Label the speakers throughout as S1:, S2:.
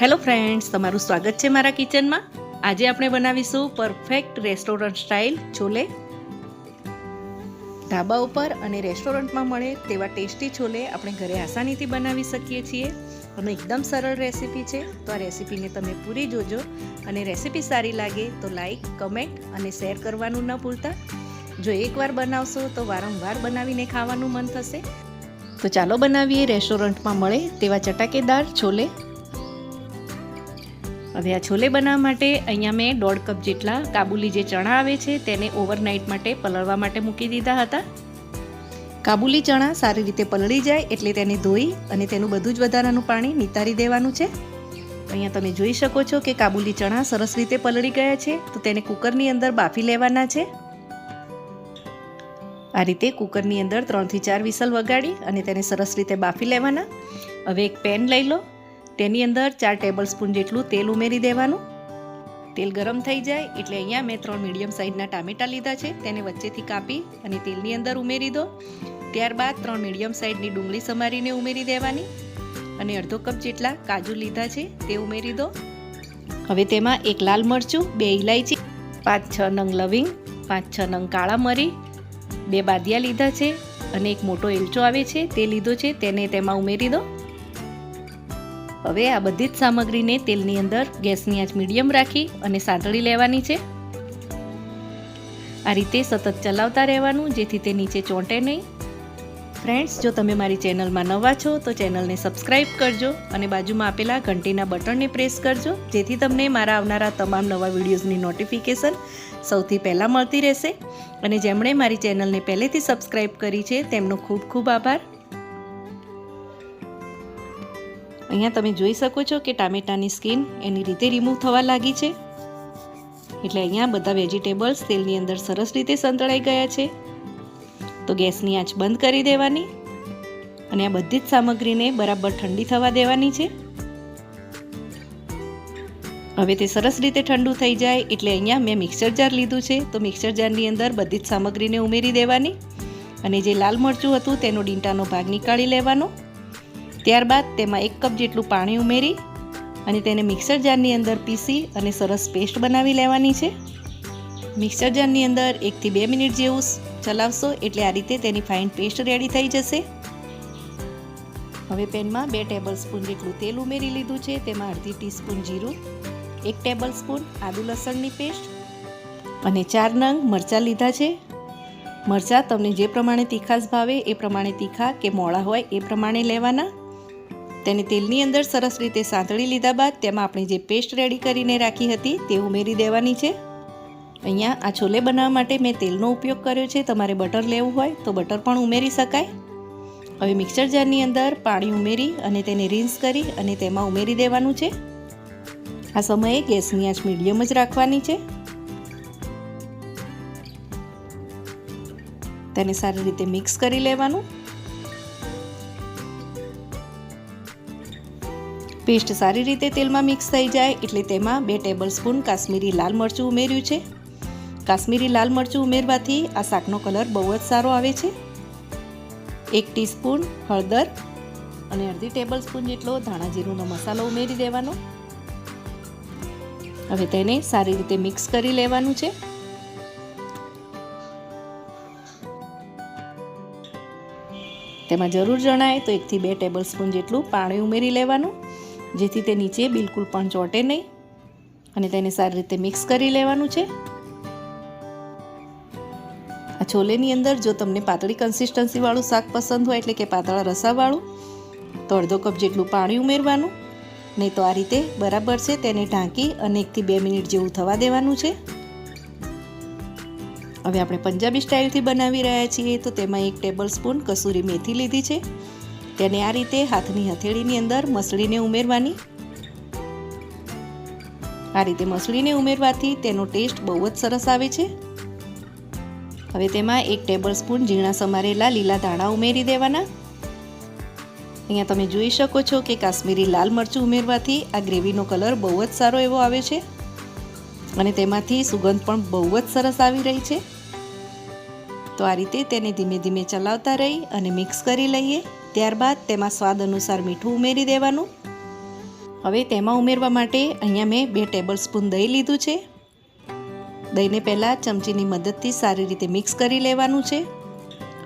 S1: Hello friends, તમારું સ્વાગત છે મારા કિચનમાં. આજે આપણે બનાવીશું perfect restaurant style chole. Dhaba ઉપર અને રેસ્ટોરન્ટમાં મળે તેવા ટેસ્ટી છોલે આપણે ઘરે આસાનીથી બનાવી શકીએ છીએ. અને એકદમ સરળ રેસીપી છે, તો આ રેસીપીને તમે પૂરી જોજો. અને રેસીપી સારી લાગે તો લાઈક, કમેન્ટ અને શેર કરવાનું ન ભૂલતા. જો એકવાર બનાવશો તો વારંવાર બનાવીને ખાવાનું મન થશે. તો ચાલો બનાવીએ રેસ્ટોરન્ટમાં મળે તેવા ચટાકેદાર છોલે. હવે આ છોલે બનાવવા માટે અહીંયા મેં દોઢ કપ જેટલા કાબુલી જે ચણા આવે છે, તેને ઓવરનાઇટ માટે પલળવા માટે મૂકી દીધા હતા. કાબુલી ચણા સારી રીતે પલળી જાય એટલે તેને ધોઈ અને તેનું બધું જ વધારાનું પાણી નિતારી દેવાનું છે. અહીંયા તમે જોઈ શકો છો કે કાબુલી ચણા સરસ રીતે પલળી ગયા છે, તો તેને કુકરની અંદર બાફી લેવાના છે. આ રીતે કુકરની અંદર ત્રણથી ચાર વિસલ વગાડી અને તેને સરસ રીતે બાફી લેવાના. હવે એક પેન લઈ લો. તેની અંદર ચાર ટેબલ સ્પૂન જેટલું તેલ ઉમેરી દેવાનું. તેલ ગરમ થઈ જાય એટલે અહીંયા મેં ત્રણ મીડિયમ સાઇઝના ટામેટાં લીધા છે, તેને વચ્ચેથી કાપી અને તેલની અંદર ઉમેરી દો. ત્યારબાદ ત્રણ મીડિયમ સાઇઝની ડુંગળી સમારીને ઉમેરી દેવાની અને અડધો કપ જેટલા કાજુ લીધા છે, તે ઉમેરી દો. હવે તેમાં એક લાલ મરચું, બે ઇલાયચી પાંચ છ નંગ લવિંગ, પાંચ છ નંગ કાળા મરી, બે બાદિયા લીધા છે અને એક મોટો એલચો આવે છે, તે લીધો છે, તેને તેમાં ઉમેરી દો. હવે આ બધી જ સામગ્રીને તેલની અંદર ગેસની આંચ મીડિયમ રાખી અને સાંતળી લેવાની છે. આ રીતે સતત ચલાવતા રહેવાનું, જેથી તે નીચે ચોંટે નહીં. ફ્રેન્ડ્સ, જો તમે મારી ચેનલમાં નવા છો, તો ચેનલને સબસ્ક્રાઇબ કરજો અને બાજુમાં આપેલા ઘંટીના બટનને પ્રેસ કરજો, જેથી તમને મારા આવનારા તમામ નવા વિડીયોઝની નોટિફિકેશન સૌથી પહેલાં મળતી રહેશે. અને જેમણે મારી ચેનલને પહેલેથી સબસ્ક્રાઇબ કરી છે, તેમનો ખૂબ ખૂબ આભાર. અહીંયા તમે જોઈ શકો છો કે ટામેટાની સ્કિન એની રીતે રિમૂવ થવા લાગી છે. એટલે અહીંયા બધા વેજીટેબલ્સ તેલની અંદર સરસ રીતે સંતળાઈ ગયા છે. તો ગેસની આંચ બંધ કરી દેવાની અને આ બધી જ સામગ્રીને બરાબર ઠંડી થવા દેવાની છે. હવે તે સરસ રીતે ઠંડુ થઈ જાય એટલે અહીંયા મેં મિક્સર જાર લીધું છે. તો મિક્સર જારની અંદર બધી જ સામગ્રીને ઉમેરી દેવાની અને જે લાલ મરચું હતું તેનો ડીંટાનો ભાગ નીકાળી લેવાનો. ત્યારબાદ તેમાં એક કપ જેટલું પાણી ઉમેરી અને તેને મિક્સર જારની અંદર પીસી અને સરસ પેસ્ટ બનાવી લેવાની છે. મિક્સર જારની અંદર એકથી બે મિનિટ જેવું ચલાવશો એટલે આ રીતે તેની ફાઇન પેસ્ટ રેડી થઈ જશે. હવે પેનમાં બે ટેબલ સ્પૂન જેટલું તેલ ઉમેરી લીધું છે, તેમાં અડધી ટીસ્પૂન જીરું, એક ટેબલ સ્પૂન આદુ લસણની પેસ્ટ અને ચાર નંગ મરચાં લીધા છે. મરચાં તમને જે પ્રમાણે તીખાસ ભાવે એ પ્રમાણે તીખા કે મોળા હોય એ પ્રમાણે લેવાના. તેને તેલની અંદર સરસ રીતે સાંતળી લીધા બાદ તેમાં આપણે જે પેસ્ટ રેડી કરીને રાખી હતી તે ઉમેરી દેવાની છે. અહીંયા આ છોલે બનાવવા માટે મેં તેલનો ઉપયોગ કર્યો છે. તમારે બટર લેવું હોય તો બટર પણ ઉમેરી શકાય. હવે મિક્સર જારની અંદર પાણી ઉમેરી અને તેને રિન્સ કરી અને તેમાં ઉમેરી દેવાનું છે. આ સમયે ગેસની આંચ મીડિયમ જ રાખવાની છે. તેને સારી રીતે મિક્સ કરી લેવાનું. પેસ્ટ સારી રીતે તેલમાં મિક્સ થઈ જાય એટલે તેમાં બે ટેબલ સ્પૂન કાશ્મીરી લાલ મરચું ઉમેર્યું છે. કાશ્મીરી લાલ મરચું ઉમેરવાથી આ શાકનો કલર બહુ જ સારો આવે છે. એક ટીસ્પૂન હળદર અને અડધી ટેબલ સ્પૂન જેટલો ધાણા જીરુંનો મસાલો ઉમેરી દેવાનો. હવે તેને સારી રીતે મિક્સ કરી લેવાનું છે. તેમાં જરૂર જણાય તો એકથી બે ટેબલ સ્પૂન જેટલું પાણી ઉમેરી લેવાનું. જેથી તે નીચે બિલકુલ પણ ચોંટે નહીં અને તેને સારી રીતે મિક્સ કરી લેવાનું છે. આ છોલેની અંદર જો તમને પાતળી કન્સિસ્ટન્સીવાળું શાક પસંદ હોય એટલે કે પાતળા રસાવાળું, તો અડધો કપ જેટલું પાણી ઉમેરવાનું. નહીં તો આ રીતે બરાબર છે તેને ઢાંકી અને એકથી બે મિનિટ જેવું થવા દેવાનું છે. હવે આપણે પંજાબી સ્ટાઇલથી બનાવી રહ્યા છીએ તો તેમાં એક ટેબલ સ્પૂન કસૂરી મેથી લીધી છે. તેને આ રીતે હાથની હથેળીની અંદર મસળીને ઉમેરવાની. આ રીતે મસળીને ઉમેરવાથી તેનો ટેસ્ટ બહુ જ સરસ આવે છે. હવે તેમાં એક ટેબલ સ્પૂન ઝીણા સમારેલા લીલા ધાણા ઉમેરી દેવાના. અહીંયા તમે જોઈ શકો છો કે કાશ્મીરી લાલ મરચું ઉમેરવાથી આ ગ્રેવીનો કલર બહુ જ સારો એવો આવે છે. અને તેમાંથી સુગંધ પણ બહુ જ સરસ આવી રહી છે. તો આ રીતે તેને ધીમે ધીમે ચલાવતા રહી અને મિક્સ કરી લઈએ. ત્યારબાદ તેમાં સ્વાદ અનુસાર મીઠું ઉમેરી દેવાનું. હવે તેમાં ઉમેરવા માટે અહીંયા મેં બે ટેબલ સ્પૂન દહીં લીધું છે. દહીંને પહેલાં ચમચીની મદદથી સારી રીતે મિક્સ કરી લેવાનું છે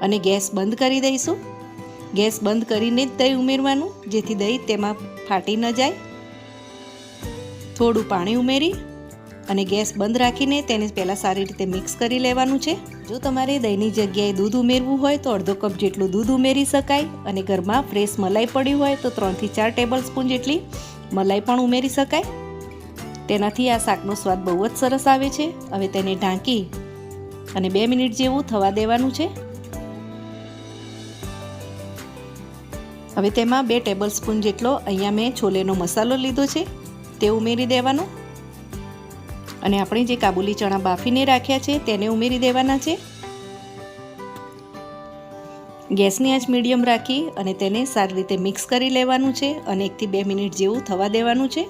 S1: અને ગેસ બંધ કરી દઈશું. ગેસ બંધ કરીને જ દહીં ઉમેરવાનું, જેથી દહીં તેમાં ફાટી ન જાય. થોડું પાણી ઉમેરી અને ગેસ બંધ રાખીને તેને પહેલાં સારી રીતે મિક્સ કરી લેવાનું છે. જો તમારે દહીંની જગ્યાએ દૂધ ઉમેરવું હોય તો અડધો કપ જેટલું દૂધ ઉમેરી શકાય અને ઘરમાં ફ્રેશ મલાઈ પડી હોય તો ત્રણથી ચાર ટેબલ સ્પૂન જેટલી મલાઈ પણ ઉમેરી શકાય. તેનાથી આ શાકનો સ્વાદ બહુ જ સરસ આવે છે. હવે તેને ઢાંકી અને બે મિનિટ જેવું થવા દેવાનું છે. હવે તેમાં બે ટેબલ સ્પૂન જેટલો અહીંયા મેં છોલેનો મસાલો લીધો છે. તે ઉમેરી દેવાનો. અને આપણે જે કાબુલી ચણા બાફીને રાખ્યા છે તેને ઉમેરી દેવાના છે. ગેસની આંચ મીડિયમ રાખી અને તેને સારી રીતે મિક્સ કરી લેવાનું છે અને એકથી બે મિનિટ જેવું થવા દેવાનું છે.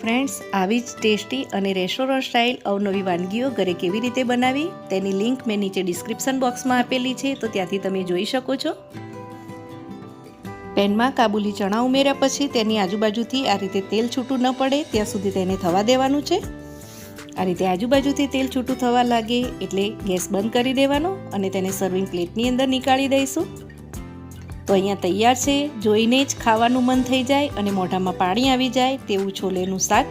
S1: ફ્રેન્ડ્સ, આવી જ ટેસ્ટી અને રેસ્ટોરન્ટ સ્ટાઇલ અવનવી વાનગીઓ ઘરે કેવી રીતે બનાવી તેની લિંક મેં નીચે ડિસ્ક્રિપ્શન બોક્સમાં આપેલી છે, તો ત્યાંથી તમે જોઈ શકો છો. પેનમાં કાબુલી ચણા ઉમેર્યા પછી તેની આજુબાજુથી આ રીતે તેલ છૂટું ન પડે, ત્યાં સુધી તેને થવા દેવાનું છે. આ રીતે આજુબાજુથી તેલ છૂટું થવા લાગે એટલે ગેસ બંધ કરી દેવાનો અને તેને સર્વિંગ પ્લેટની અંદર નીકાળી દઈશું. તો અહીંયા તૈયાર છે, જોઈને જ ખાવાનું મન થઈ જાય અને મોઢામાં પાણી આવી જાય તેવું છોલેનું શાક.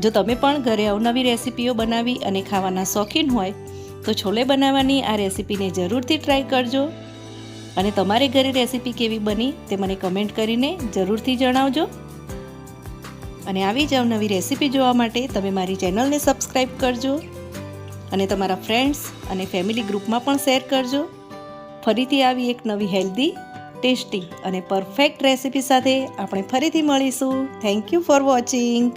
S1: જો તમે પણ ઘરે અવનવી રેસીપીઓ બનાવી અને ખાવાના શોખીન હોય, તો છોલે બનાવવાની આ રેસીપીને જરૂરથી ટ્રાય કરજો. અને તમારે ઘરે રેસીપી કેવી બની તે મને કમેન્ટ કરીને જરૂરથી જણાવજો. અને આવી જ નવી રેસીપી જોવા માટે તમે મારી ચેનલને સબસ્ક્રાઈબ કરજો અને તમારા ફ્રેન્ડ્સ અને ફેમિલી ગ્રુપમાં પણ શેર કરજો. ફરીથી આવી એક નવી હેલ્ધી, ટેસ્ટી અને પરફેક્ટ રેસીપી સાથે આપણે ફરીથી મળીશું. Thank you for watching